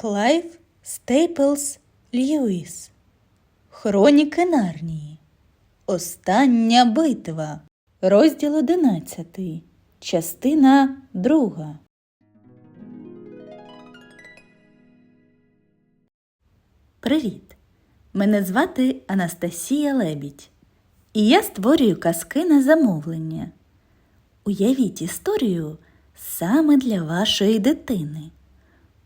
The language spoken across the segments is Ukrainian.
Клайв Стейплс Льюіс. Хроніки Нарнії. Остання битва. Розділ 11. Частина 2. Привіт! Мене звати Анастасія Лебідь. І я створюю казки на замовлення. Уявіть історію саме для вашої дитини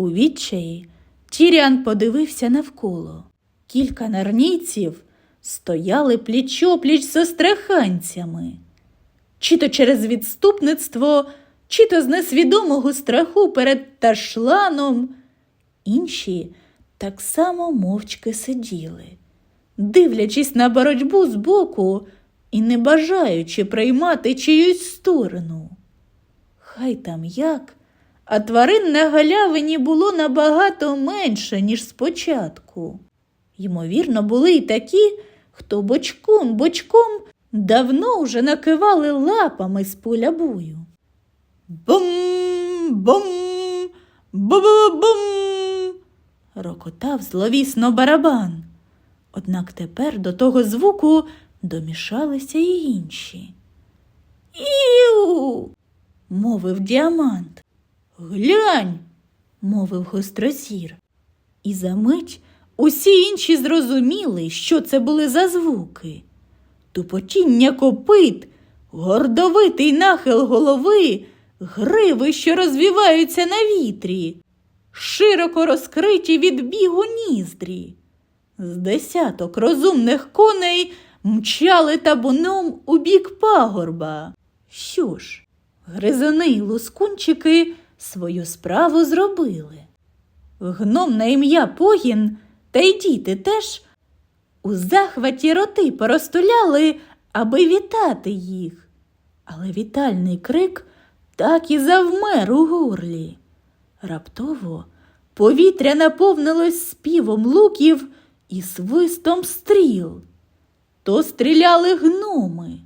У відчаї Тіріан подивився навколо. Кілька нарнійців стояли пліч-опліч з остраханцями. Чи то через відступництво, чи то з несвідомого страху перед ташланом. Інші так само мовчки сиділи, дивлячись на боротьбу збоку і не бажаючи приймати чиюсь сторону. Хай там як, а тварин на галявині було набагато менше, ніж спочатку. Ймовірно, були й такі, хто бочком бочком давно вже накивали лапами з поля бою. Бум-бум, бу-бу-бум. рокотав зловісно барабан. Однак тепер до того звуку домішалися й інші. Іу. мовив діамант. Глянь, мовив гострозір. І за мить усі інші зрозуміли, що це були за звуки. Тупотіння копит, гордовитий нахил голови, гриви, що розвіваються на вітрі, широко розкриті від бігу ніздрі. З десяток розумних коней мчали табуном у бік пагорба. Що ж, гризуни й лускунчики свою справу зробили. Гном на ім'я Погін та й діти теж у захваті роти поростуляли, аби вітати їх. Але вітальний крик так і завмер у горлі. Раптово повітря наповнилось співом луків і свистом стріл. То стріляли гноми.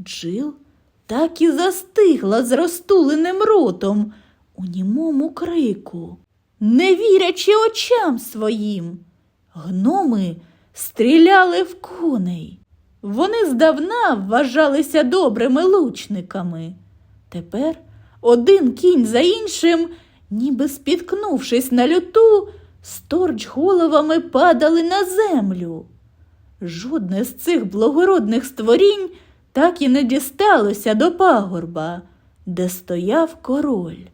Джил так і застигла з розтуленим ротом у німому крику, не вірячи очам своїм. Гноми стріляли в коней. Вони здавна вважалися добрими лучниками. Тепер один кінь за іншим, ніби спіткнувшись на люту, сторч головами падали на землю. Жодне з цих благородних створінь так і не дісталося до пагорба, де стояв король.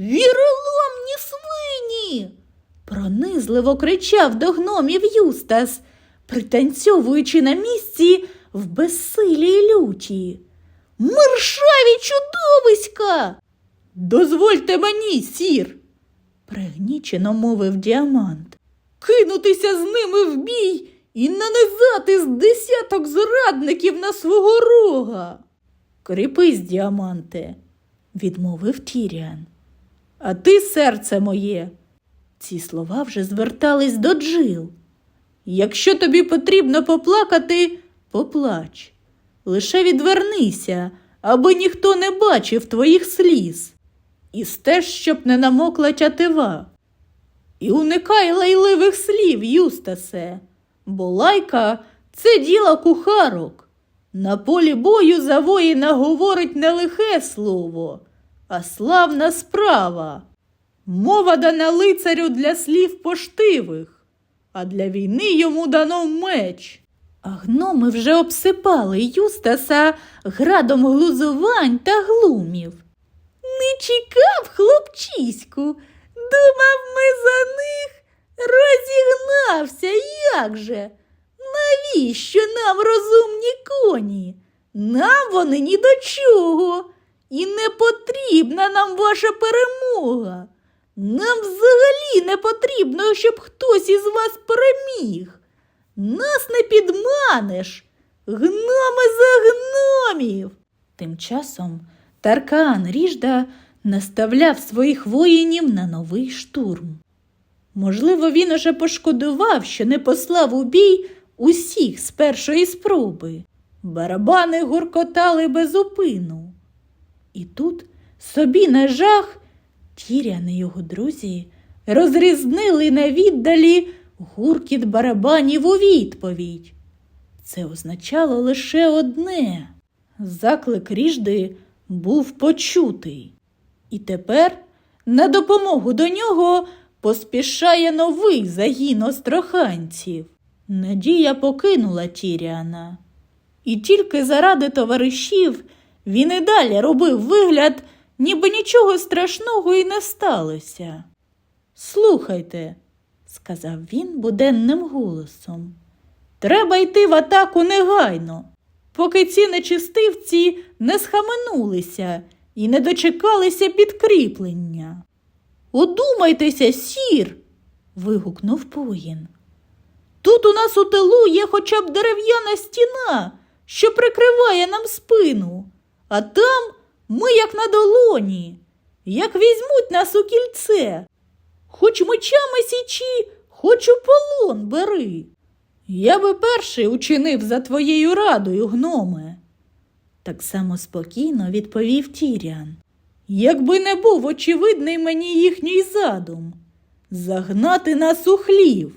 Віроломні свині. пронизливо кричав до гномів Юстас, пританцьовуючи на місці в безсилі й люті. Мершаві чудовиська. Дозвольте мені, сір, пригнічено мовив діамант. Кинутися з ними в бій і нанизати з десяток зрадників на свого рога. Кріпись, діаманте, відмовив Тіріан. А ти, серце моє. Ці слова вже звертались до Джил. Якщо тобі потрібно поплакати, поплач. Лише відвернися, аби ніхто не бачив твоїх сліз. І стеж, щоб не намокла тятива. І уникай лайливих слів, Юстасе, бо лайка це діло кухарок. На полі бою за воїна говорить не лихе слово, а славна справа. Мова дана лицарю для слів поштивих, а для війни йому дано меч. А гноми вже обсипали Юстаса градом глузувань та глумів. Не чекав, хлопчиську, думав, ми за них розігнався, як же? Навіщо нам розумні коні? Нам вони ні до чого. І не потрібна нам ваша перемога. Нам взагалі не потрібно, щоб хтось із вас переміг. Нас не підманеш. Гноми за гномів. Тим часом Таркан Ріжда наставляв своїх воїнів на новий штурм. Можливо, він уже пошкодував, що не послав у бій усіх з першої спроби. Барабани гуркотали без упину. І тут собі на жах Тірян і його друзі розрізнили на віддалі гуркіт барабанів у відповідь. Це означало лише одне заклик ріжди був почутий. І тепер на допомогу до нього поспішає новий загін остроханців. Надія покинула Тіріана. І тільки заради товаришів він і далі робив вигляд, ніби нічого страшного і не сталося. Слухайте, сказав він буденним голосом. Треба йти в атаку негайно, поки ці нечистивці не схаменулися і не дочекалися підкріплення. Одумайтеся, сір. вигукнув воїн. Тут у нас у тилу є хоча б дерев'яна стіна, що прикриває нам спину, а там ми як на долоні, як візьмуть нас у кільце. Хоч мечами січі, хоч у полон бери. Я би перший учинив за твоєю радою, гноме. Так само спокійно відповів Тіріан. Якби не був очевидний мені їхній задум загнати нас у хлів.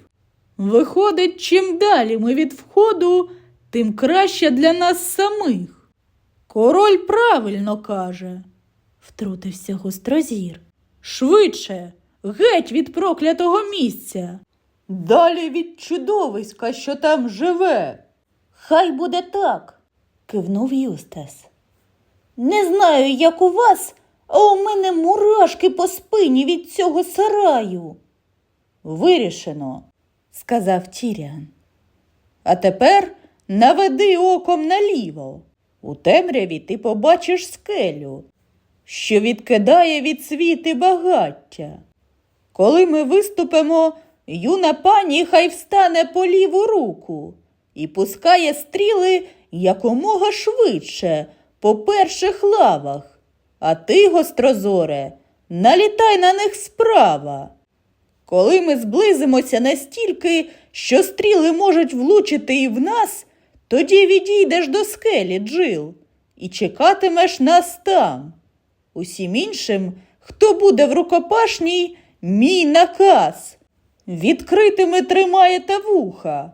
Виходить, чим далі ми від входу, тим краще для нас самих. Король правильно каже, втрутився гострозір. Швидше, геть від проклятого місця. Далі від чудовиська, що там живе. Хай буде так, кивнув Юстас. Не знаю, як у вас, а у мене мурашки по спині від цього сараю. Вирішено, сказав Тіріан. А тепер наведи оком наліво. У темряві ти побачиш скелю, що відкидає від світи багаття. Коли ми виступимо, юна пані хай встане по ліву руку і пускає стріли якомога швидше по перших лавах. А ти, гострозоре, налітай на них справа. Коли ми зблизимося настільки, що стріли можуть влучити і в нас, тоді відійдеш до скелі, Джил, і чекатимеш нас там. Усім іншим, хто буде в рукопашній, мій наказ. Відкритими тримаєте вуха.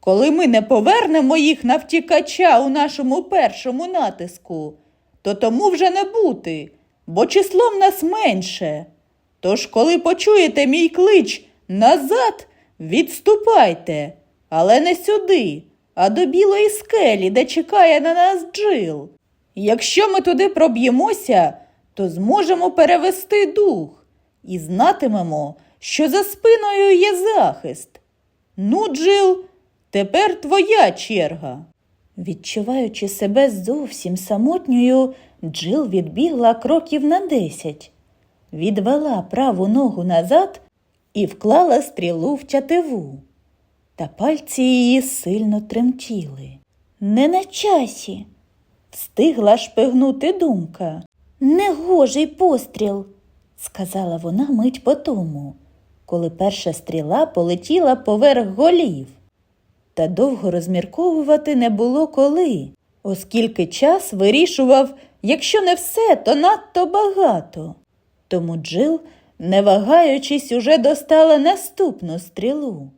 Коли ми не повернемо їх на втікача у нашому першому натиску, то тому вже не бути, бо числом нас менше. Тож, коли почуєте мій клич назад, відступайте, але не сюди, а до білої скелі, де чекає на нас джил. Якщо ми туди проб'ємося, то зможемо перевести дух і знатимемо, що за спиною є захист. Ну, Джил, тепер твоя черга. Відчуваючи себе зовсім самотньою, Джил відбігла кроків на десять, відвела праву ногу назад і вклала стрілу в тятиву. Та пальці її сильно тремтіли. Не на часі. Встигла шпигнути думка. Негожий постріл, сказала вона мить по тому, коли перша стріла полетіла поверх голів. Та довго розмірковувати не було коли, оскільки час вирішував, якщо не все, то надто багато. Тому Джил, не вагаючись, уже достала наступну стрілу.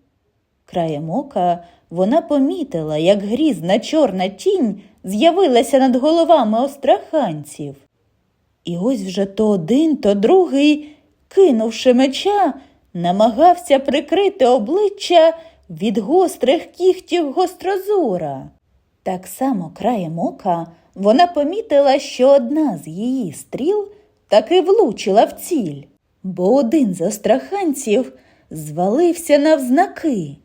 Краєм ока вона помітила, як грізна чорна тінь з'явилася над головами остраханців. І ось вже то один, то другий, кинувши меча, намагався прикрити обличчя від гострих кігтів гострозора. Так само краєм ока вона помітила, що одна з її стріл таки влучила в ціль, бо один з остраханців звалився навзнаки,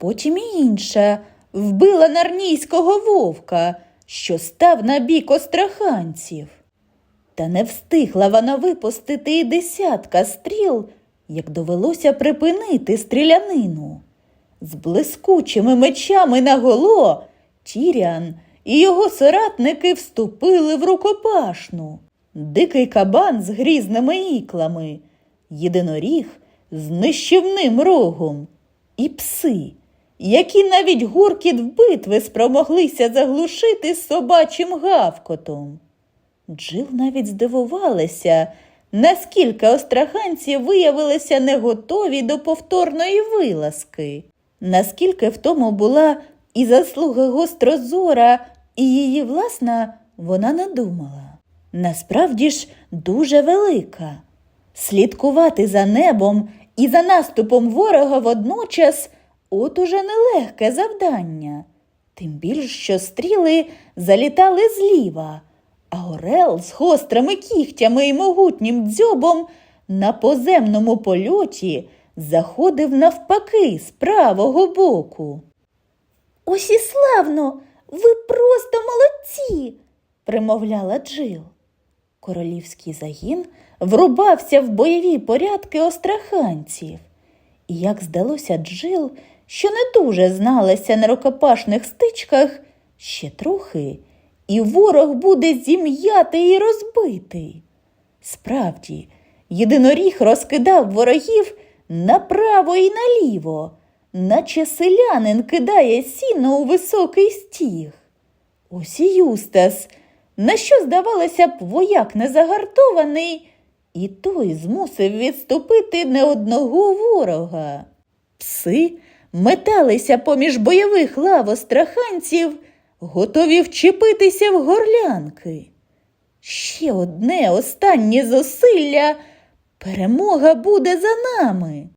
потім і інша вбила нарнійського вовка, що став на бік остраханців. Та не встигла вона випустити і десятка стріл, як довелося припинити стрілянину. З блискучими мечами наголо Тіріан і його соратники вступили в рукопашну. Дикий кабан з грізними іклами, єдиноріг з нищівним рогом і пси, які навіть гуркіт битви спромоглися заглушити собачим гавкотом. Джил навіть здивувалася, наскільки остраханці виявилися не готові до повторної вилазки, наскільки в тому була і заслуга гострозора, і її власна вона не думала. Насправді ж дуже велика. Слідкувати за небом і за наступом ворога водночас от уже нелегке завдання. Тим більш, що стріли залітали зліва, а орел з гострими кігтями і могутнім дзьобом на поземному польоті заходив навпаки з правого боку. Ось і славно, ви просто молодці, примовляла Джил. Королівський загін врубався в бойові порядки остраханців. І як здалося Джил, що не дуже зналася на рукопашних стичках, ще трохи, і ворог буде зім'ятий і розбитий. Справді, єдиноріг розкидав ворогів направо і наліво, наче селянин кидає сіно у високий стіг. Ось і Юстас, на що, здавалося б, вояк незагартований, і той змусив відступити не одного ворога. Пси металися поміж бойових лав остраханців, готові вчепитися в горлянки. Ще одне останнє зусилля. Перемога буде за нами.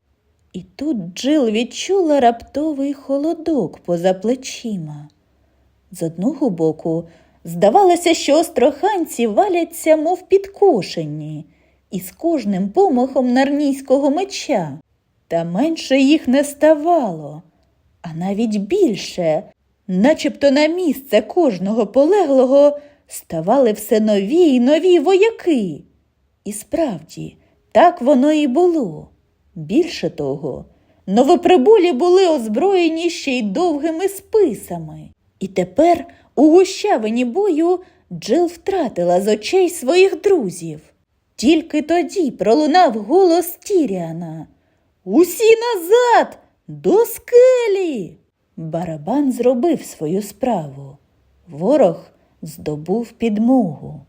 І тут Джил відчула раптовий холодок поза плечима. З одного боку, здавалося, що остроханці валяться, мов підкошені, і з кожним помахом нарнійського меча. Та менше їх не ставало, а навіть більше, начебто на місце кожного полеглого ставали все нові й нові вояки. І справді, так воно і було. Більше того, новоприбулі були озброєні ще й довгими списами. І тепер у гущавині бою Джил втратила з очей своїх друзів. Тільки тоді пролунав голос Тіріана. Усі назад, до скелі. Барабан зробив свою справу. Ворог здобув підмогу.